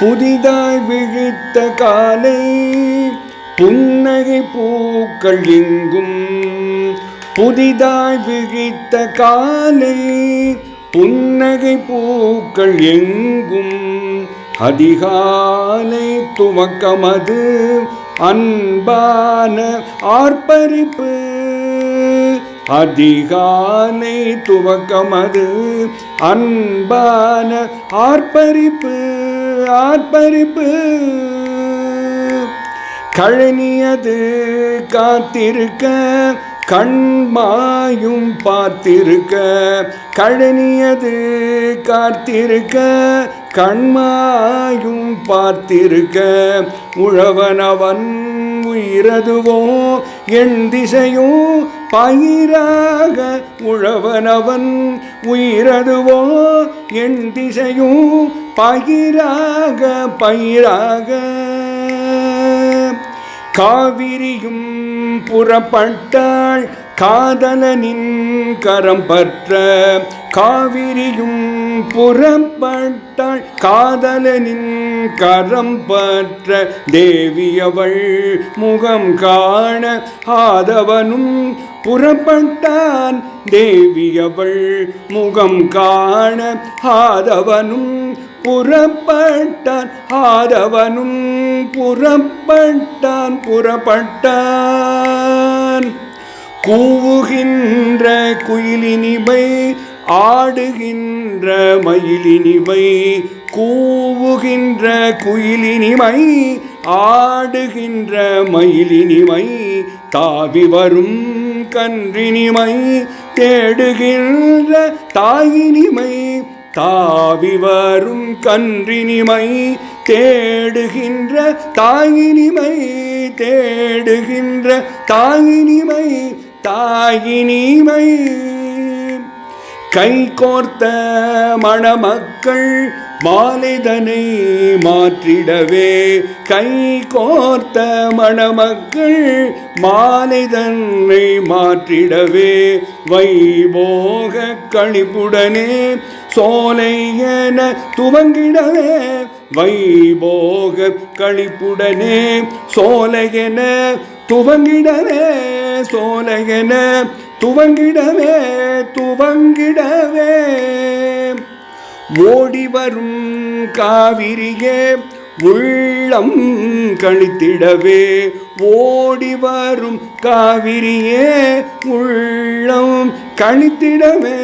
புதிதாய் விழித்த காலை புன்னகை பூக்கள் எங்கும் புதிதாய் விழித்த காலை புன்னகை பூக்கள் எங்கும். அதிகாலை துவக்கமது அன்பான ஆர்ப்பரிப்பு. அதிகாலை துவக்கமது அன்பான ஆர்ப்பரிப்பு. ஆர்ப்பரிப்பு. கழனியது காத்திருக்க கண்மாயும் பார்த்திருக்க. கழனியது காத்திருக்க கண்மாயும் பார்த்திருக்க. உழவனவன் உயிரதுவோ என் திசையும் பயிராக உழவனவன். உயிரதுவோ என் திசையும் பயிராக பயிராக. காவிரியும் புறப்பட்டாள் காதலனின் கரம் பற்ற காவிரியும் புறப்பட்டாள். காதலனின் கரம் பற்ற தேவியவள் முகம் காண ஆதவனும் புறப்பட்டான். தேவியவள் முகம் காண ஆதவனும் புறப்பட்டான். ஆதவனும் புறப்பட்டான் புறப்பட்டான். கூவுகின்ற குயிலினிவை ஆடுகின்ற மயிலினிவை கூவுகின்ற குயிலினிமை ஆடுகின்ற மயிலினிமை தாவி வரும் கன்றினிமை தேடுகின்ற தாயினிமை தாவி வரும் கன்றினிமை தேடுகின்ற தாயினிமை தேடுகின்ற தாயினிமை தாயினிமை கை கோர்த்த மணமக்கள் மாலைதனை மாற்றிடவே. கை கோர்த்த மணமக்கள் மாலைதனை மாற்றிடவே. வைபோக கழிப்புடனே சோலை என துவங்கிடவே. வைபோக கழிப்புடனே சோலை என துவங்கிடவே. சோலையென துவங்கிடவே துவங்கிடவே. ஓடி வரும் காவிரியே உள்ளம் கழித்திடவே ஓடி வரும் காவிரியே உள்ளம் கழித்திடவே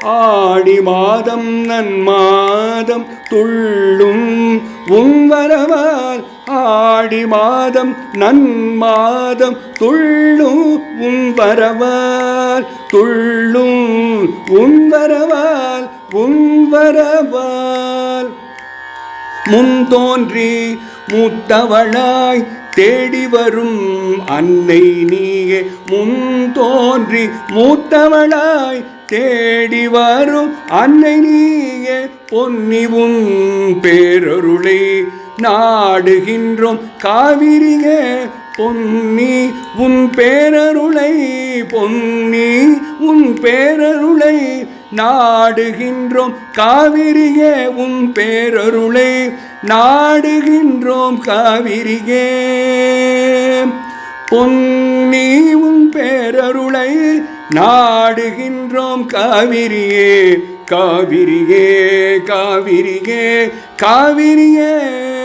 ஆடி மாதம் நன்மாதம் துள்ளும் உன் வரவால் ஆடி மாதம் நன்மாதம் துள்ளும் உன் வரவால் துள்ளும் உன் வரவால் உன் வரவால் முன் தோன்றி மூத்தவளாய் தேடி வரும் அன்னை நீயே. முன் தோன்றி மூத்தவளாய் தேடி வரும் அன்னை நீயே. பொன்னிவும் பேரொருளே நாடுகின்றோம். காவிரியே பொன்னி உன் பேரருளை பொன்னி உன் பேரருளை நாடுகின்றோம். காவிரியே உன் பேரருளை நாடுகின்றோம். காவிரியே பொன்னி உன் பேரருளை நாடுகின்றோம். காவிரியே காவிரியே காவிரியே காவிரியே.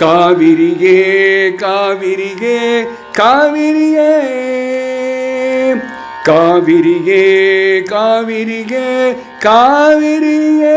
காவிரியே காவிரியே காவிரியே. காவிரியே காவிரியே காவிரியே.